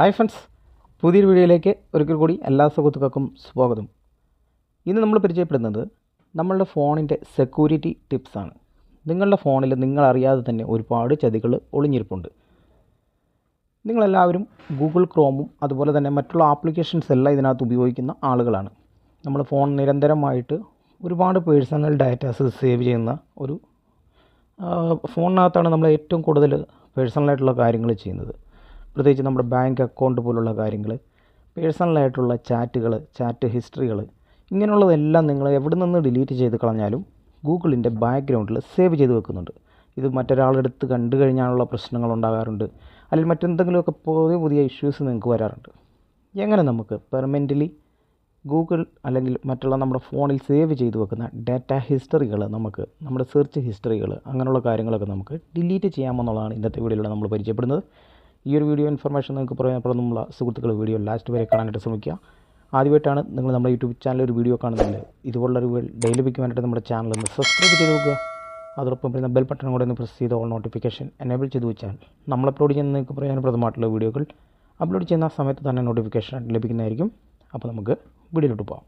Hi friends പുതിയൊരു വീഡിയോയിലേക്ക് ഒരിക്കൽ കൂടി എല്ലാ സുഹൃത്തുക്കൾക്കും സ്വാഗതം. ഇന്ന് നമ്മൾ പരിചയപ്പെടുന്നത് നമ്മളുടെ ഫോണിന്റെ സെക്യൂരിറ്റി ടിപ്സാണ് നിങ്ങളുടെ ഫോണിൽ നിങ്ങളറിയാതെ തന്നെ ഒരുപാട് ചതികൾ ഒളിഞ്ഞിരിപ്പുണ്ട്. നിങ്ങളെല്ലാവരും ഗൂഗിൾ ക്രോമും അതുപോലെ തന്നെ മറ്റുള്ള ആപ്ലിക്കേഷൻസ് എല്ലാം ഇതിനകത്ത് ഉപയോഗിക്കുന്ന ആളുകളാണ്. നമ്മൾ ഫോൺ നിരന്തരമായിട്ട് ഒരുപാട് പേഴ്സണൽ ഡാറ്റാസ് സേവ് ചെയ്യുന്ന ഒരു ഫോണിനകത്താണ് നമ്മൾ ഏറ്റവും കൂടുതൽ പേഴ്സണലായിട്ടുള്ള കാര്യങ്ങൾ ചെയ്യുന്നത്. പ്രത്യേകിച്ച് നമ്മുടെ ബാങ്ക് അക്കൗണ്ട് പോലുള്ള കാര്യങ്ങൾ പേഴ്സണലായിട്ടുള്ള ചാറ്റുകൾ ചാറ്റ് ഹിസ്റ്ററികൾ ഇങ്ങനെയുള്ളതെല്ലാം നിങ്ങൾ എവിടെ നിന്ന് ഡിലീറ്റ് ചെയ്ത് കളഞ്ഞാലും ഗൂഗിളിന്റെ ബാക്ക്ഗ്രൗണ്ടിൽ സേവ് ചെയ്ത് വെക്കുന്നുണ്ട്. ഇത് മറ്റൊരാളെടുത്ത് കണ്ടു കഴിഞ്ഞാലുള്ള പ്രശ്നങ്ങൾ ഉണ്ടാകാറുണ്ട്. അല്ലെങ്കിൽ മറ്റെന്തെങ്കിലുമൊക്കെ പുതിയ പുതിയ ഇഷ്യൂസ് നിങ്ങൾക്ക് വരാറുണ്ട്. എങ്ങനെ നമുക്ക് പെർമനന്റ്ലി ഗൂഗിൾ അല്ലെങ്കിൽ മറ്റുള്ള നമ്മുടെ ഫോണിൽ സേവ് ചെയ്ത് വെക്കുന്ന ഡാറ്റ ഹിസ്റ്ററികൾ നമുക്ക് നമ്മുടെ സെർച്ച് ഹിസ്റ്ററികൾ അങ്ങനെയുള്ള കാര്യങ്ങളൊക്കെ നമുക്ക് ഡിലീറ്റ് ചെയ്യാമെന്നുള്ളതാണ് ഇന്നത്തെ വീഡിയോയിലൂടെ നമ്മൾ പരിചയപ്പെടുന്നത്. ഈ ഒരു വീഡിയോ ഇൻഫർമേഷൻ നിങ്ങൾക്ക് പ്രയോജനപ്പെടുന്നുള്ള സുഹൃത്തുക്കൾ വീഡിയോ ലാസ്റ്റ് വരെ കാണാനായിട്ട് ശ്രമിക്കുക. ആദ്യമായിട്ടാണ് നിങ്ങൾ നമ്മുടെ യൂട്യൂബ് ചാനൽ ഒരു വീഡിയോ കാണുന്നത്. ഇതുപോലുള്ള ഒരു ഡെയിലി ലഭിക്കുവാനായിട്ട് നമ്മുടെ ചാനൽ ഒന്ന് സബ്സ്ക്രൈബ് ചെയ്ത് നോക്കുക അതോടൊപ്പം വരുന്ന ബെൽ ബട്ടൺ കൂടെ ഒന്ന് പ്രസ് ചെയ്ത് ഓൾ നോട്ടിഫിക്കേഷൻ എനേബിൾ ചെയ്ത് വെച്ചാൽ നമ്മൾ അപ്ലോഡ് ചെയ്യുന്ന നിങ്ങൾക്ക് പ്രയോജനപ്രദമായിട്ടുള്ള വീഡിയോകൾ അപ്ലോഡ് ചെയ്യുന്ന സമയത്ത് തന്നെ നോട്ടിഫിക്കേഷൻ ലഭിക്കുന്നതായിരിക്കും. അപ്പോൾ നമുക്ക് വീഡിയോയിലോട്ട് പോകാം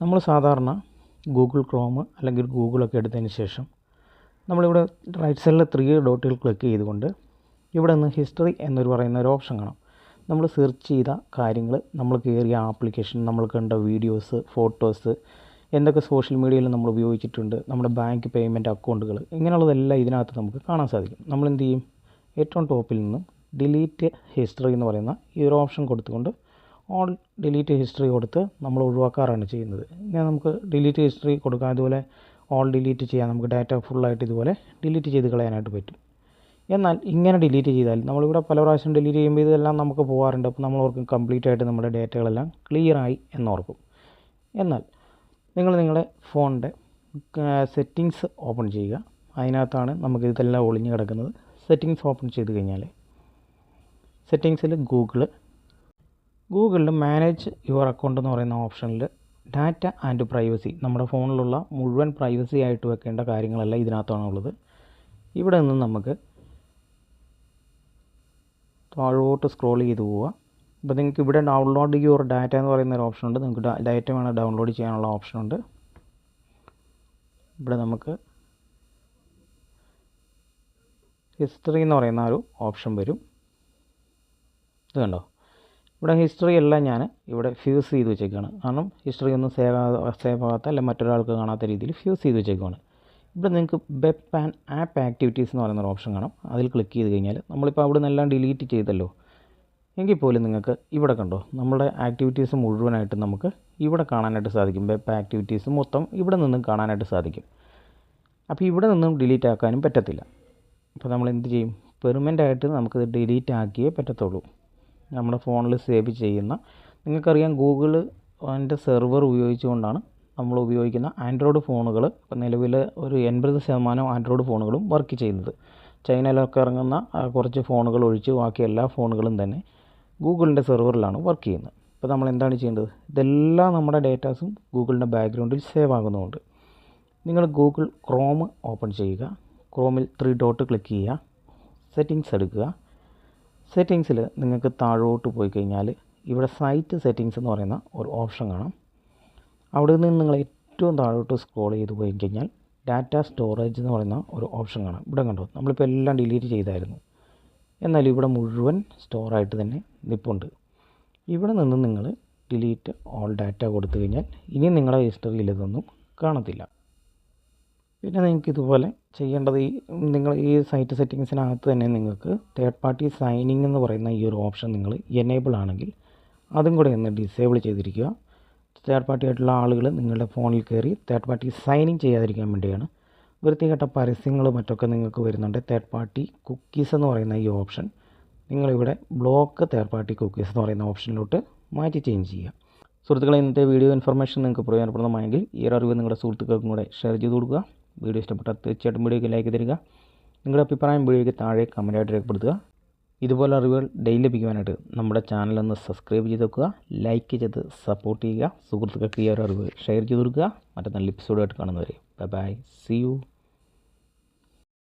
നമ്മൾ സാധാരണ ഗൂഗിൾ ക്രോം അല്ലെങ്കിൽ ഗൂഗിളൊക്കെ എടുത്തതിന് ശേഷം നമ്മളിവിടെ റൈറ്റ് സൈഡിലെ ത്രീ ഡോട്ടുകൾ ക്ലിക്ക് ചെയ്തുകൊണ്ട് ഇവിടെ നിന്ന് ഹിസ്റ്ററി എന്നൊരു പറയുന്ന ഒരു ഓപ്ഷൻ കാണാം. നമ്മൾ സെർച്ച് ചെയ്ത കാര്യങ്ങൾ നമ്മൾ കയറിയ ആപ്ലിക്കേഷൻ നമ്മൾ കണ്ട വീഡിയോസ് ഫോട്ടോസ് എന്തൊക്കെ സോഷ്യൽ മീഡിയയിൽ നമ്മൾ ഉപയോഗിച്ചിട്ടുണ്ട് നമ്മുടെ ബാങ്ക് പേയ്മെന്റ് അക്കൗണ്ടുകൾ ഇങ്ങനെയുള്ളതെല്ലാം ഇതിനകത്ത് നമുക്ക് കാണാൻ സാധിക്കും. നമ്മൾ എന്ത് ചെയ്യും? ഏറ്റവും ടോപ്പിൽ നിന്ന് ഡിലീറ്റ് ഹിസ്റ്ററി എന്ന് പറയുന്ന ഈ ഒരു ഓപ്ഷൻ കൊടുത്തുകൊണ്ട് ഓൾ ഡിലീറ്റ് ഹിസ്റ്ററി കൊടുത്ത് നമ്മൾ ഒഴിവാക്കാറാണ് ചെയ്യുന്നത്. ഇങ്ങനെ നമുക്ക് ഡിലീറ്റ് ഹിസ്റ്ററി കൊടുക്കാം. അതുപോലെ ഓൾ ഡിലീറ്റ് ചെയ്യാം. നമുക്ക് ഡാറ്റ ഫുള്ളായിട്ട് ഇതുപോലെ ഡിലീറ്റ് ചെയ്ത് കളയാനായിട്ട് പറ്റും. എന്നാൽ ഇങ്ങനെ ഡിലീറ്റ് ചെയ്താൽ നമ്മളിവിടെ പല പ്രാവശ്യം ഡിലീറ്റ് ചെയ്യുമ്പോൾ ഇതെല്ലാം നമുക്ക് പോകാറുണ്ട്. അപ്പോൾ നമ്മൾ ഓർക്കും കംപ്ലീറ്റ് ആയിട്ട് നമ്മുടെ ഡാറ്റകളെല്ലാം ക്ലിയറായി എന്നോർക്കും. എന്നാൽ നിങ്ങൾ നിങ്ങളുടെ ഫോണിന്റെ സെറ്റിങ്സ് ഓപ്പൺ ചെയ്യുക. അതിനകത്താണ് നമുക്ക് ഇതെല്ലാം ഒളിഞ്ഞു കിടക്കുന്നത്. സെറ്റിങ്സ് ഓപ്പൺ ചെയ്ത് കഴിഞ്ഞാൽ സെറ്റിങ്സിൽ ഗൂഗിൾ ഗൂഗിളിൽ മാനേജ് യുവർ അക്കൗണ്ട് എന്ന് പറയുന്ന ഓപ്ഷനിൽ ഡാറ്റ ആൻഡ് പ്രൈവസി നമ്മുടെ ഫോണിലുള്ള മുഴുവൻ പ്രൈവസി ആയിട്ട് വെക്കേണ്ട കാര്യങ്ങളല്ല ഇതിനകത്താണ് ഉള്ളത്. ഇവിടെ നിന്ന് നമുക്ക് താഴോട്ട് സ്ക്രോൾ ചെയ്ത് പോവുക അപ്പോൾ നിങ്ങൾക്ക് ഇവിടെ ഡൗൺലോഡ് യുവർ ഡാറ്റ എന്ന് പറയുന്ന ഒരു ഓപ്ഷനുണ്ട് നിങ്ങൾക്ക് ഡാറ്റ വേണം ഡൗൺലോഡ് ചെയ്യാനുള്ള ഓപ്ഷനുണ്ട് ഇവിടെ നമുക്ക് ഹിസ്റ്ററി എന്ന് പറയുന്ന ഒരു ഓപ്ഷൻ വരും. ഇത് കണ്ടോ? ഇവിടെ ഹിസ്റ്ററി എല്ലാം ഞാൻ ഇവിടെ ഫ്യൂസ് ചെയ്ത് വെച്ചേക്കാണ്. കാരണം ഹിസ്റ്ററി ഒന്നും സേവ് സേവ് ആകാത്ത മറ്റൊരാൾക്ക് കാണാത്ത രീതിയിൽ ഫ്യൂസ് ചെയ്ത് വെച്ചേക്കുവാണ്. ഇവിടെ നിങ്ങൾക്ക് വെബ് ആൻഡ് ആപ്പ് ആക്ടിവിറ്റീസ് എന്ന് പറയുന്ന ഓപ്ഷൻ കാണാം. അതിൽ ക്ലിക്ക് ചെയ്ത് കഴിഞ്ഞാൽ നമ്മളിപ്പോൾ അവിടെ നിന്നെല്ലാം ഡിലീറ്റ് ചെയ്തല്ലോ. എങ്കിൽ പോലും നിങ്ങൾക്ക് ഇവിടെ കണ്ടോ നമ്മുടെ ആക്ടിവിറ്റീസ് മുഴുവനായിട്ട് നമുക്ക് ഇവിടെ കാണാനായിട്ട് സാധിക്കും. വെബ് ആക്ടിവിറ്റീസ് മൊത്തം ഇവിടെ നിന്നും കാണാനായിട്ട് സാധിക്കും. അപ്പോൾ ഇവിടെ നിന്നും ഡിലീറ്റ് ആക്കാനും പറ്റത്തില്ല. അപ്പോൾ നമ്മൾ എന്ത് ചെയ്യും? പെർമനന്റ് ആയിട്ട് നമുക്കിത് ഡിലീറ്റ് ആക്കിയേ പറ്റത്തുള്ളൂ. നമ്മുടെ ഫോണിൽ സേവ് ചെയ്യുന്ന. നിങ്ങൾക്കറിയാം ഗൂഗിൾ അതിന്റെ സെർവർ ഉപയോഗിച്ചുകൊണ്ടാണ് നമ്മൾ ഉപയോഗിക്കുന്ന ആൻഡ്രോയിഡ് ഫോണുകൾ നിലവിൽ ഒരു എൺപത് ശതമാനം ആൻഡ്രോയിഡ് ഫോണുകളും വർക്ക് ചെയ്യുന്നത്. ചൈനയിലൊക്കെ ഇറങ്ങുന്ന കുറച്ച് ഫോണുകൾ ഒഴിച്ച് ബാക്കി എല്ലാ ഫോണുകളും തന്നെ ഗൂഗിളിന്റെ സെർവറിലാണ് വർക്ക് ചെയ്യുന്നത്. ഇപ്പോൾ നമ്മൾ എന്താണ് ചെയ്യേണ്ടത്? ഇതെല്ലാം നമ്മുടെ ഡേറ്റാസും ഗൂഗിളിന്റെ ബാക്ക്ഗ്രൗണ്ടിൽ സേവ് ആകുന്നതുകൊണ്ട് നിങ്ങൾ ഗൂഗിൾ ക്രോം ഓപ്പൺ ചെയ്യുക. ക്രോമിൽ ത്രീ ഡോട്ട് ക്ലിക്ക് ചെയ്യുക. സെറ്റിങ്സ് എടുക്കുക. സെറ്റിങ്സിൽ നിങ്ങൾക്ക് താഴോട്ട് പോയി കഴിഞ്ഞാൽ ഇവിടെ സൈറ്റ് സെറ്റിങ്സ് എന്ന് പറയുന്ന ഒരു ഓപ്ഷൻ കാണാം. അവിടെ നിന്ന് നിങ്ങൾ ഏറ്റവും താഴോട്ട് സ്ക്രോൾ ചെയ്ത് പോയി കഴിഞ്ഞാൽ ഡാറ്റ സ്റ്റോറേജ് എന്ന് പറയുന്ന ഒരു ഓപ്ഷൻ കാണാം. ഇവിടെ കണ്ടു നമ്മളിപ്പോൾ എല്ലാം ഡിലീറ്റ് ചെയ്തായിരുന്നു. എന്നാൽ ഇവിടെ മുഴുവൻ സ്റ്റോറായിട്ട് തന്നെ നിപ്പുണ്ട്. ഇവിടെ നിന്ന് നിങ്ങൾ ഡിലീറ്റ് ഓൾ ഡാറ്റ കൊടുത്തു കഴിഞ്ഞാൽ ഇനി നിങ്ങളുടെ ഹിസ്റ്ററിയിൽ ഇതൊന്നും കാണത്തില്ല. പിന്നെ നിങ്ങൾക്ക് ഇതുപോലെ ചെയ്യേണ്ടത് ഈ നിങ്ങൾ ഈ സൈറ്റ് സെറ്റിങ്സിനകത്ത് തന്നെ നിങ്ങൾക്ക് തേർഡ് പാർട്ടി സൈനിങ് എന്ന് പറയുന്ന ഈ ഒരു ഓപ്ഷൻ നിങ്ങൾ എനേബിൾ ആണെങ്കിൽ അതും കൂടെ ഒന്ന് ഡിസേബിൾ ചെയ്തിരിക്കുക. തേർഡ് പാർട്ടി ആയിട്ടുള്ള ആളുകൾ നിങ്ങളുടെ ഫോണിൽ കയറി തേർഡ് പാർട്ടി സൈനിങ് ചെയ്യാതിരിക്കാൻ വേണ്ടിയാണ് വൃത്തികെട്ട പരസ്യങ്ങൾ മറ്റൊക്കെ നിങ്ങൾക്ക് വരുന്നുണ്ട്. തേർഡ് പാർട്ടി കുക്കീസ് എന്ന് പറയുന്ന ഈ ഓപ്ഷൻ നിങ്ങളിവിടെ ബ്ലോക്ക് തേർഡ് പാർട്ടി കുക്കീസ് എന്ന് പറയുന്ന ഓപ്ഷനിലോട്ട് മാറ്റി ചേഞ്ച് ചെയ്യുക. സുഹൃത്തുക്കളെ ഇന്നത്തെ വീഡിയോ ഇൻഫർമേഷൻ നിങ്ങൾക്ക് പ്രയോജനപ്രദമായെങ്കിൽ ഈ ഒരു അറിവ് നിങ്ങളുടെ സുഹൃത്തുക്കൾക്കും കൂടെ ഷെയർ ചെയ്ത് കൊടുക്കുക. വീഡിയോ ഇഷ്ടപ്പെട്ടാൽ തീർച്ചയായിട്ടും വീഡിയോയ്ക്ക് ലൈക്ക് തരിക. നിങ്ങളുടെ അഭിപ്രായം വീഡിയോയ്ക്ക് താഴെ കമന്റായിട്ട് രേഖപ്പെടുത്തുക. ഇതുപോലെ അറിവുകൾ ഡെയിലി ലഭിക്കുവാനായിട്ട് നമ്മുടെ ചാനൽ ഒന്ന് സബ്സ്ക്രൈബ് ചെയ്ത് വെക്കുക. ലൈക്ക് ചെയ്ത് സപ്പോർട്ട് ചെയ്യുക. സുഹൃത്തുക്കൾക്ക് ഈ ഒരു അറിവ് ഷെയർ ചെയ്ത് കൊടുക്കുക. മറ്റേ നല്ല എപ്പിസോഡായിട്ട് കാണുന്നവരെ. Bye bye C U